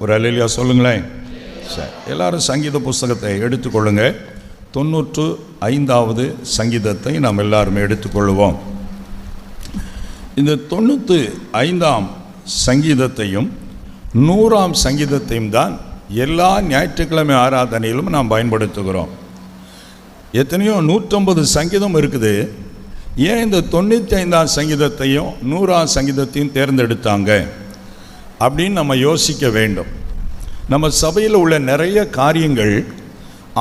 ஒரு அலையிலியா சொல்லுங்களேன். சரி எல்லாரும் சங்கீத புஸ்தகத்தை எடுத்துக்கொள்ளுங்க. தொண்ணூற்று ஐந்தாவது சங்கீதத்தை நாம் எல்லாருமே எடுத்துக்கொள்வோம் இந்த தொண்ணூற்று ஐந்தாம் சங்கீதத்தையும் நூறாம் சங்கீதத்தையும் தான் எல்லா ஞாயிற்றுக்கிழமை ஆராதனையிலும் நாம் பயன்படுத்துகிறோம். எத்தனையோ நூற்றம்பது சங்கீதம் இருக்குது. ஏன் இந்த தொண்ணூற்றி ஐந்தாம் சங்கீதத்தையும் நூறாம் சங்கீதத்தையும் தேர்ந்தெடுத்தாங்க? அப்படின்னு நம்ம யோசிக்க வேண்டும். நம்ம சபையில் உள்ள நிறைய காரியங்கள்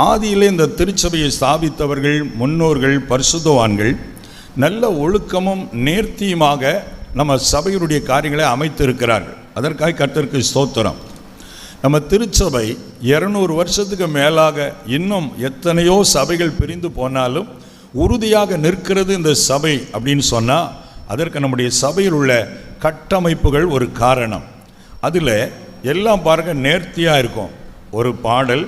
ஆதியிலே இந்த திருச்சபையை ஸ்தாபித்தவர்கள் முன்னோர்கள் பரிசுத்தவான்கள் நல்ல ஒழுக்கமும் நேர்த்தியுமாக நம்ம சபையினுடைய காரியங்களை அமைத்திருக்கிறார்கள். அதற்காக கர்த்தருக்கு ஸ்தோத்திரம். நம்ம திருச்சபை இருநூறு வருஷத்துக்கு மேலாக இன்னும் எத்தனையோ சபைகள் பிரிந்து போனாலும் உறுதியாக நிற்கிறது இந்த சபை அப்படின்னு சொன்னால் அதற்கு நம்முடைய சபையில் உள்ள கட்டமைப்புகள் ஒரு காரணம். அதில் எல்லாம் பாருங்க நேர்த்தியாக இருக்கும். ஒரு பாடல்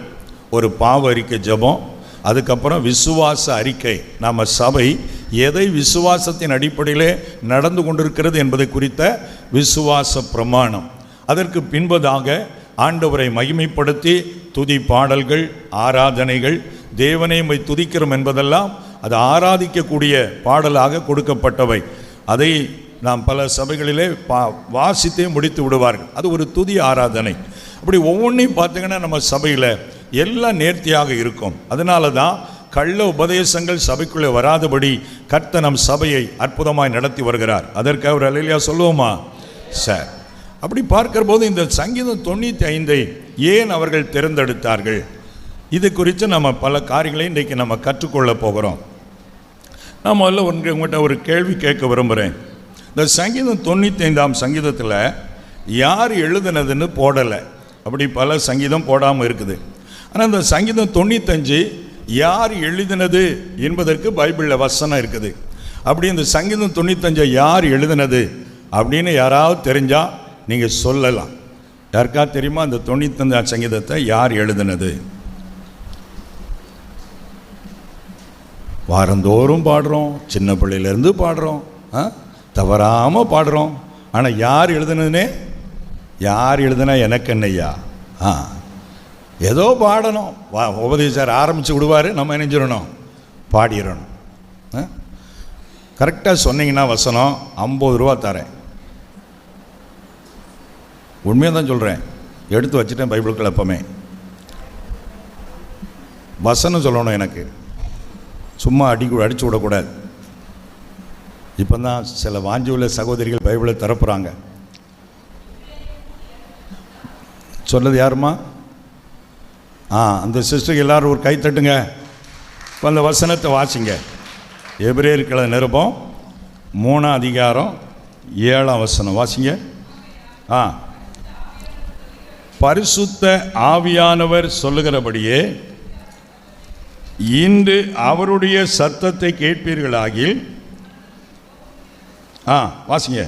ஒரு பாவ அறிக்கை ஜெபம் அதுக்கப்புறம் விசுவாச அறிக்கை. நம்ம சபை எதை விசுவாசத்தின் அடிப்படையிலே நடந்து கொண்டிருக்கிறது என்பதை குறித்த விசுவாச பிரமாணம். அதற்கு பின்பதாக ஆண்டவரை மகிமைப்படுத்தி துதி பாடல்கள் ஆராதனைகள் தேவனை மை துதிக்கிறோம் என்பதெல்லாம் அது ஆராதிக்கக்கூடிய பாடலாக கொடுக்கப்பட்டவை. அதை நாம் பல சபைகளிலே பா வாசித்தே முடித்து விடுவார்கள். அது ஒரு துதி ஆராதனை. அப்படி ஒவ்வொன்றையும் பார்த்தீங்கன்னா நம்ம சபையில் எல்லாம் நேர்த்தியாக இருக்கும். அதனால தான் கள்ள உபதேசங்கள் சபைக்குள்ளே வராதபடி கர்த்த நம் சபையை அற்புதமாய் நடத்தி வருகிறார். அதற்கு அவர் அலையிலியா சொல்லுவோமா? சார். அப்படி பார்க்கிற போது இந்த சங்கீதம் தொண்ணூற்றி ஐந்தை ஏன் அவர்கள் தேர்ந்தெடுத்தார்கள்? இது குறித்து நம்ம பல காரியங்களை இன்றைக்கு நம்ம கற்றுக்கொள்ள போகிறோம். நான் முதல்ல ஒன்று உங்கள்கிட்ட ஒரு கேள்வி கேட்க விரும்புகிறேன். இந்த சங்கீதம் தொண்ணூற்றி ஐந்தாம் சங்கீதத்தில் யார் எழுதுனதுன்னு போடலை. அப்படி பல சங்கீதம் போடாமல் இருக்குது. ஆனால் இந்த சங்கீதம் தொண்ணூத்தஞ்சு யார் எழுதினது என்பதற்கு பைபிளில் வசனம் இருக்குது. அப்படி இந்த சங்கீதம் தொண்ணூத்தஞ்சை யார் எழுதினது அப்படின்னு யாராவது தெரிஞ்சால் நீங்கள் சொல்லலாம். யாருக்கா தெரியுமா அந்த தொண்ணூத்தஞ்சாம் சங்கீதத்தை யார் எழுதினது? வாரந்தோறும் பாடுறோம் சின்ன பிள்ளையிலேருந்து பாடுறோம் ஆ? தவறாமல் பாடுறோம். ஆனால் யார் எழுதுனதுனே? யார் எழுதுனா எனக்கு என்னையா ஆ. ஏதோ பாடணும். வா உபதேசார் ஆரம்பித்து விடுவார் நம்ம நினைஞ்சிடணும் பாடிடணும் ஆ? கரெக்டாக சொன்னீங்கன்னா வசனம் ஐம்பது ரூபா தரேன். உண்மையாக தான் சொல்கிறேன் எடுத்து வச்சுட்டேன் பைபிளுக்குள்ள எப்பவுமே. வசனம் சொல்லணும் எனக்கு. சும்மா அடி அடிச்சு விடக்கூடாது. இப்போ தான் சில வாஞ்சி உள்ள சகோதரிகள் பைபிளை திறப்புறாங்க சொன்னது யாருமா ஆ அந்த சிஸ்டருக்கு எல்லாரும் ஒரு கை தட்டுங்க. இப்போ அந்த வசனத்தை வாசிங்க. எபிரேயர்களை நிருபம் மூணாம் அதிகாரம் ஏழாம் வசனம். வாசிங்க. ஆ. பரிசுத்த ஆவியானவர் சொல்லுகிறபடியே இன்று அவருடைய சத்தத்தை கேட்பீர்களாகில் ஆ வாசிங்க.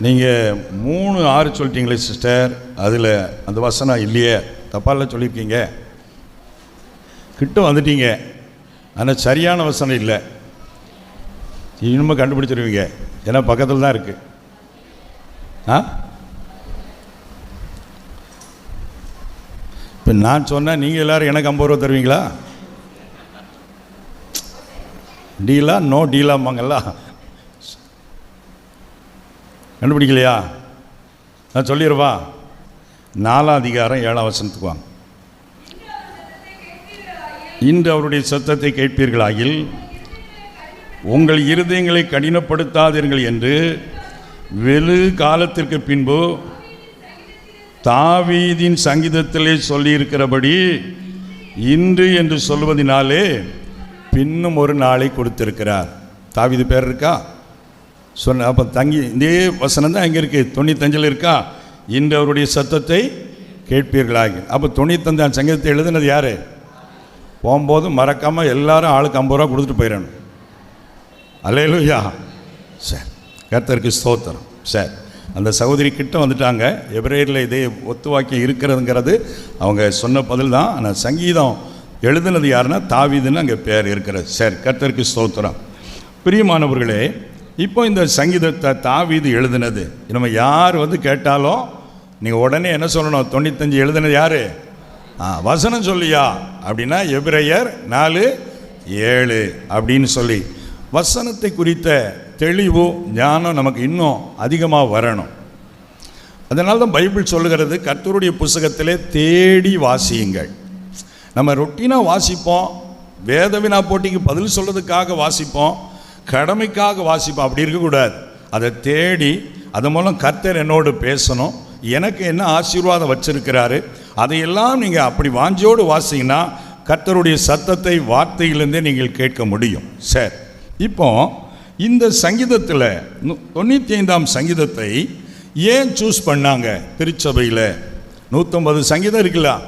நீங்கள் மூணு ஆறு சொல்லிட்டீங்களே சிஸ்டர். அதில் அந்த வசனம் இல்லையே. தப்பால சொல்லியிருக்கீங்க. கிட்ட வந்துட்டீங்க. ஆனால் சரியான வசனம் இல்லை. இனிமே கண்டுபிடிச்சிருவீங்க. ஏன்னா பக்கத்தில் தான் இருக்குது ஆ? இப்போ நான் சொன்னேன் நீங்கள் எல்லோரும் எனக்கு ஐம்பது ரூபா தருவீங்களா? டீலா? நோ டீலாமாங்கல்ல கண்டுபிடிக்கலையா? நான் சொல்லிடுவா நாலாம் அதிகாரம் ஏழாம் வசனத்துக்கு வாங்க. இன்று அவருடைய சத்தத்தை கேட்பீர்களாகில் உங்கள் இருதயங்களை கடினப்படுத்தாதீர்கள் என்று வெகு காலத்திற்கு பின்பு தாவீதின் சங்கீதத்திலே சொல்லியிருக்கிறபடி இன்று என்று சொல்வதினாலே பின்னும் ஒரு நாளை கொடுத்திருக்கிறார். தாவீது பேர் இருக்கா? சொன்ன அப்போ தங்கி இதே வசனம் தான் அங்கே இருக்குது தொண்ணூத்தஞ்சில் இருக்கா? இன்று அவருடைய சத்தத்தை கேட்பீர்களாகி. அப்போ தொண்ணூத்தஞ்சாம் சங்கீதத்தை எழுதுனது யார்? போகும்போது மறக்காமல் எல்லாரும் ஆளுக்கு ஐம்பது ரூபா கொடுத்துட்டு போயிடணும். அலையலுயா சரி கர்த்தருக்கு ஸ்தோத்திரம். சரி. அந்த சகோதரி கிட்ட வந்துட்டாங்க. எபிரேயரில் இதே ஒத்து வாக்கியம் இருக்கிறதுங்கிறது அவங்க சொன்ன பதில் தான். ஆனால் சங்கீதம் எழுதுனது யாருன்னா தாவீதுன்னு அங்கே பேர் இருக்கிறது சரி கர்த்தருக்கு ஸ்தோத்திரம். பிரியமானவர்களே இப்போ இந்த சங்கீதத்தை தாவீது எழுதினது. நம்ம யார் வந்து கேட்டாலும் நீங்கள் உடனே என்ன சொல்லணும்? தொண்ணூத்தஞ்சு எழுதுனது யார்? ஆ வசனம் சொல்லியா? அப்படின்னா எபிரையர் நாலு ஏழு அப்படின்னு சொல்லி. வசனத்தை குறித்த தெளிவு ஞானம் நமக்கு இன்னும் அதிகமாக வரணும். அதனால தான் பைபிள் சொல்லுகிறது கர்த்தருடைய புஸ்தகத்திலே தேடி வாசியுங்கள். நம்ம ரொட்டீனாக வாசிப்போம் வேதவினா போட்டிக்கு பதில் சொல்கிறதுக்காக வாசிப்போம் கடமைக்காக வாசிப்போம். அப்படி இருக்கக்கூடாது. அதை தேடி அது மூலம் கர்த்தர் என்னோடு பேசணும். எனக்கு என்ன ஆசீர்வாதம் வச்சிருக்கிறாரு அதையெல்லாம் நீங்கள் அப்படி வாஞ்சியோடு வாசிங்கன்னா கர்த்தருடைய சத்தத்தை வார்த்தையிலிருந்தே நீங்கள் கேட்க முடியும். சரி இப்போ இந்த சங்கீதத்தில் நு- தொண்ணூற்றி ஐந்தாம் சங்கீதத்தை ஏன் சூஸ் பண்ணாங்க திருச்சபையில்? நூற்றம்பது சங்கீதம் இருக்குல்ல?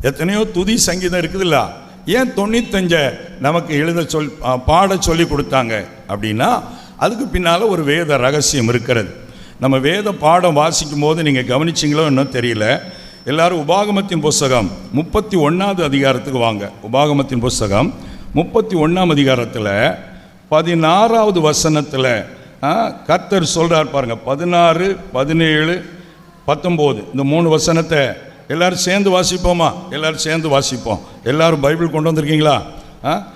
எத்தனையோ துதி சங்கீதம் இருக்குதுல்ல? ஏன் தொண்ணூத்தஞ்சை நமக்கு எழுத சொல் பாட சொல்லி கொடுத்தாங்க அப்படின்னா அதுக்கு பின்னால் ஒரு வேத ரகசியம் இருக்கிறது. நம்ம வேத பாடம் வாசிக்கும் போது நீங்கள் கவனிச்சிங்களோ இன்னும் தெரியல. எல்லாரும் உபாகமத்தின் புஸ்தகம் முப்பத்தி ஒன்றாவது அதிகாரத்துக்கு வாங்க. உபாகமத்தின் புஸ்தகம் முப்பத்தி ஒன்றாம் அதிகாரத்தில் பதினாறாவது வசனத்தில் கர்த்தர் சொல்கிறார் பாருங்கள் பதினாறு பதினேழு பத்தொம்போது. இந்த மூணு வசனத்தை எல்லோரும் சேர்ந்து வாசிப்போமா? எல்லோரும் சேர்ந்து வாசிப்போம். எல்லோரும் பைபிள் கொண்டு வந்திருக்கீங்களா? ஆ?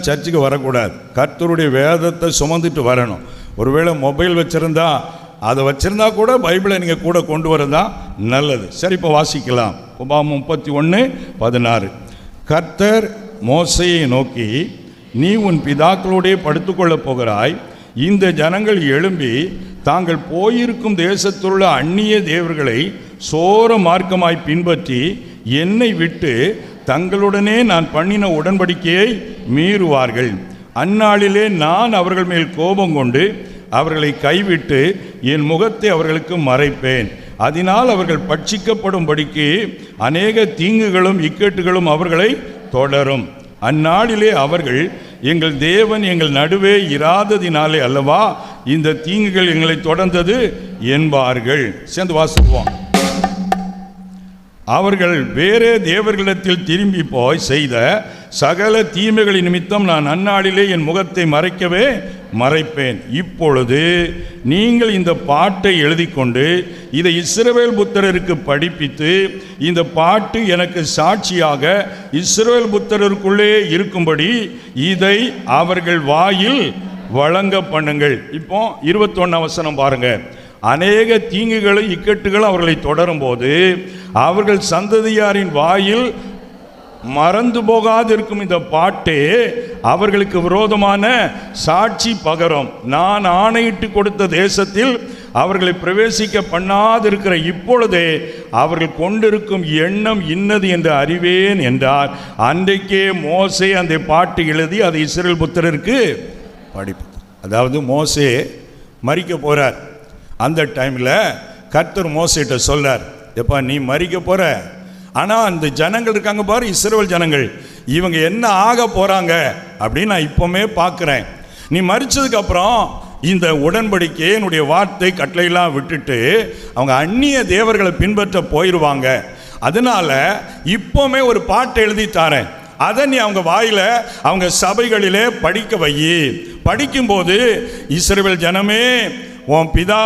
சர்ச்சுக்கு வரக்கூடாது. கர்த்தருடைய வேதத்தை சுமந்துட்டு வரணும். ஒருவேளை மொபைல் வச்சுருந்தா அதை வச்சுருந்தா கூட பைபிளை நீங்கள் கூட கொண்டு வரதா நல்லது. சரி இப்போ வாசிக்கலாம். முப்பத்தி ஒன்று பதினாறு. கர்த்தர் மோசையை நோக்கி நீ உன் பிதாக்களோடே படுத்துக்கொள்ளப் போகிறாய். இந்த ஜனங்கள் எழும்பி தாங்கள் போயிருக்கும் தேசத்திலுள்ள அந்நிய தேவர்களை சோர மார்க்கமாய் பின்பற்றி என்னை விட்டு தங்களுடனே நான் பண்ணின உடன்படிக்கையை மீறுவார்கள். அந்நாளிலே நான் அவர்கள் மேல் கோபம் கொண்டு அவர்களை கைவிட்டு என் முகத்தை அவர்களுக்கு மறைப்பேன். அதனால் அவர்கள் பட்சிக்கப்படும்படிக்கு அநேக தீங்குகளும் இக்கட்டுகளும் அவர்களை தொடரும். அந்நாளிலே அவர்கள் எங்கள் தேவன் எங்கள் நடுவே இராததினாலே அல்லவா இந்த தீங்குகள் எங்களை தொடர்ந்தது? என்பார்கள். சேர்ந்து வாசிப்போம். அவர்கள் வேறே தேவர்களிடத்தில் திரும்பி போய் செய்த சகல தீமைகளின் நிமித்தம் நான் அந்நாளிலே என் முகத்தை மறைக்கவே மறைப்பேன். இப்பொழுது நீங்கள் இந்த பாட்டை எழுதி கொண்டு இதை இஸ்ரவேல் புத்தரருக்கு படிப்பித்து இந்த பாட்டு எனக்கு சாட்சியாக இஸ்ரவேல் புத்தரருக்குள்ளே இருக்கும்படி இதை அவர்கள் வாயில் வழங்க பண்ணுங்கள். இப்போ இருபத்தொன்னாம் வசனம் பாருங்கள் அநேக தீங்குகளும் இக்கட்டுகளும் அவர்களை தொடரும்போது அவர்கள் சந்ததியாரின் வாயில் மறந்து போகாதிருக்கும் இந்த பாட்டே அவர்களுக்கு விரோதமான சாட்சி பகரும். நான் ஆணையிட்டு கொடுத்த தேசத்தில் அவர்களை பிரவேசிக்க பண்ணாதிருக்கிற இப்பொழுதே அவர்கள் கொண்டிருக்கும் எண்ணம் இன்னது என்று அறிவேன் என்றார். அன்றைக்கே மோசே அந்த பாட்டு எழுதி அதை இஸ்ரேல் புத்திரருக்கு படிப்பு. அதாவது மோசே மறிக்க போகிறார் அந்த டைமில் கர்த்தர் மோசேட்ட சொல்கிறார் எப்பா நீ மறிக்க போகிற ஆனால் அந்த ஜனங்கள் இருக்காங்க பாரு இஸ்ரவேல் ஜனங்கள். இவங்க என்ன ஆக போகிறாங்க அப்படின்னு நான் இப்போவுமே பார்க்குறேன் நீ மறிச்சதுக்கப்புறம் இந்த உடன்படிக்கை என்னுடைய வார்த்தை கட்டளையெல்லாம் விட்டுட்டு அவங்க அந்நிய தேவர்களை பின்பற்ற போயிடுவாங்க அதனால் இப்போவுமே ஒரு பாட்டை எழுதி தாரேன். அதை நீ அவங்க வாயில் அவங்க சபைகளிலே படிக்க வை. படிக்கும்போது இஸ்ரேல் ஜனமே உன் பிதா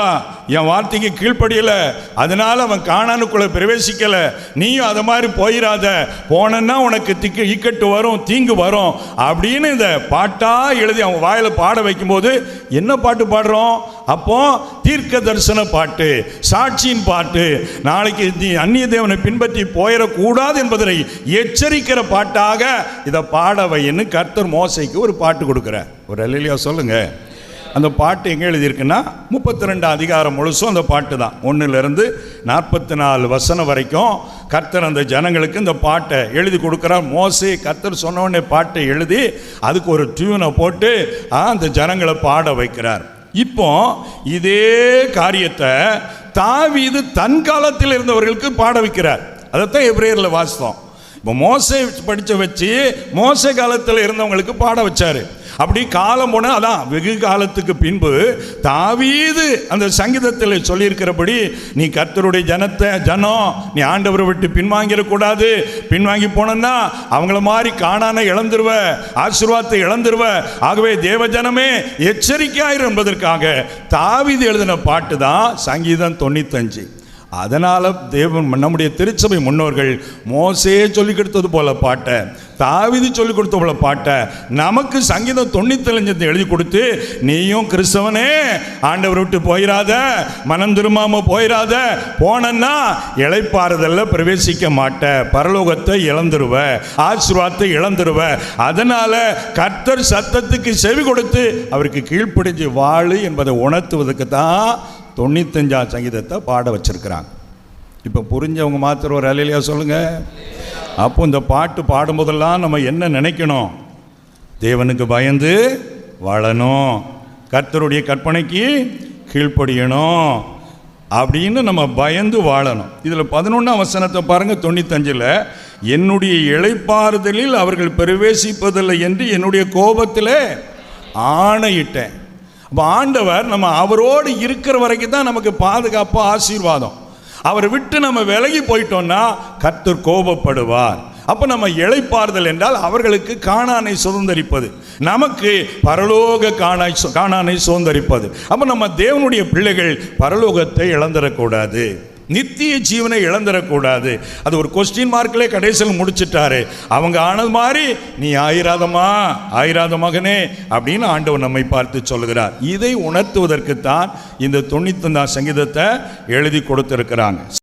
என் வார்த்தைக்கு கீழ்ப்படியலை. அதனால் அவன் காணானுக்குள்ளே பிரவேசிக்கலை. நீயும் அதை மாதிரி போயிடாத போனன்னா உனக்கு திக்கு இக்கட்டு வரும் தீங்கு வரும் அப்படின்னு இந்த பாட்டாக எழுதி அவன் வாயில் பாட வைக்கும்போது என்ன பாட்டு பாடுறோம்? அப்போ தீர்க்க தரிசன பாட்டு சாட்சியின் பாட்டு. நாளைக்கு நீ அந்நிய தேவனை பின்பற்றி போயிடக்கூடாது என்பதனை எச்சரிக்கிற பாட்டாக இதை பாடவைன்னு கர்த்தர் மோசைக்கு ஒரு பாட்டு கொடுக்குற ஒரு அல்லையா சொல்லுங்கள் அந்த பாட்டு எங்கே எழுதியிருக்குன்னா முப்பத்தி ரெண்டு அதிகாரம் முழுசும் அந்த பாட்டு தான். ஒன்றுலேருந்து நாற்பத்தி நாலு வசனம் வரைக்கும் கர்த்தர் அந்த ஜனங்களுக்கு இந்த பாட்டை எழுதி கொடுக்குறார். மோசி கர்த்தர் சொன்னோடனே பாட்டை எழுதி அதுக்கு ஒரு டியூனை போட்டு அந்த ஜனங்களை பாட வைக்கிறார். இப்போ இதே காரியத்தை தாவீது தன் காலத்தில் இருந்தவர்களுக்கு பாட வைக்கிறார். அதைத்தான் எப்ரேயரில் வாசித்தோம். இப்போ மோசே படித்த வச்சு மோசை காலத்தில் இருந்தவங்களுக்கு பாட வச்சார். அப்படி காலம் போனால் அதான் வெகு காலத்துக்கு பின்பு தாவீது அந்த சங்கீதத்தில் சொல்லியிருக்கிறபடி நீ கர்த்தருடைய ஜனத்தை ஜனம் நீ ஆண்டவரை விட்டு பின்வாங்கிடக்கூடாது. பின்வாங்கி போனன்னா அவங்கள மாதிரி காணான இழந்துருவ ஆசீர்வாதத்தை இழந்துருவ. ஆகவே தேவ ஜனமே எச்சரிக்கையாயிரும் என்பதற்காக தாவீது எழுதின பாட்டு தான் சங்கீதம் தொண்ணூத்தஞ்சு. அதனால் தேவன் நம்முடைய திருச்சபை முன்னோர்கள் மோசே சொல்லிக் கொடுத்தது போல பாட்டை தாவிதி சொல்லிக் கொடுத்த போல பாட்டை நமக்கு சங்கீதம் தொண்ணூத்தஞ்சத்தை எழுதி கொடுத்து நீயும் கிறிஸ்தவனே ஆண்டவர் விட்டு போயிடாத மனம் திரும்பாம போயிடாத போனன்னா இழைப்பாறுதல்ல பிரவேசிக்க மாட்ட பரலோகத்தை இழந்துருவ ஆசீர்வாதத்தை இழந்துருவ. அதனால கர்த்தர் சத்தத்துக்கு செவி கொடுத்து அவருக்கு கீழ்ப்பிடிஞ்சு வாழு என்பதை உணர்த்துவதற்கு தான் தொண்ணூத்தஞ்சா சங்கீதத்தை பாட வச்சிருக்கிறாங்க. இப்போ புரிஞ்சவங்க மாத்திரம் ஒரு அலையிலையா சொல்லுங்கள் அப்போ இந்த பாட்டு பாடும்போதெல்லாம் நம்ம என்ன நினைக்கணும்? தேவனுக்கு பயந்து வாழணும். கர்த்தருடைய கற்பனைக்கு கீழ்ப்படியணும். அப்படின்னு நம்ம பயந்து வாழணும். இதில் பதினொன்றாம் வசனத்தை பாருங்கள் தொண்ணூத்தஞ்சில் என்னுடைய இழைப்பாறுதலில் அவர்கள் பிரவேசிப்பதில்லை என்று என்னுடைய கோபத்தில் ஆணையிட்டேன். அப்போ ஆண்டவர் நம்ம அவரோடு இருக்கிற வரைக்கும் தான் நமக்கு பாதுகாப்பு ஆசீர்வாதம். அவரை விட்டு நம்ம விலகி போயிட்டோம்னா கர்த்தர் கோபப்படுவார். அப்போ நம்ம இளைப்பாறுதல் என்றால் அவர்களுக்கு காணானை சுதந்தரிப்பது. நமக்கு பரலோக காணாய் சு- காணானை சுதந்தரிப்பது. அப்போ நம்ம தேவனுடைய பிள்ளைகள் பரலோகத்தை இழந்துடக்கூடாது. நித்திய ஜீவனை இழந்துடக்கூடாது அது ஒரு கொஸ்டின் மார்க்கிலே கடைசியில் முடிச்சிட்டாரு. அவங்க ஆனது மாதிரி நீ ஆயிராதமா ஆயிராத மகனே அப்படின்னு ஆண்டவர் நம்மை பார்த்து சொல்கிறார் இதை உணர்த்துவதற்குத்தான் இந்த தொண்ணூத்தொந்தாம் சங்கீதத்தை எழுதி கொடுத்திருக்கிறாங்க.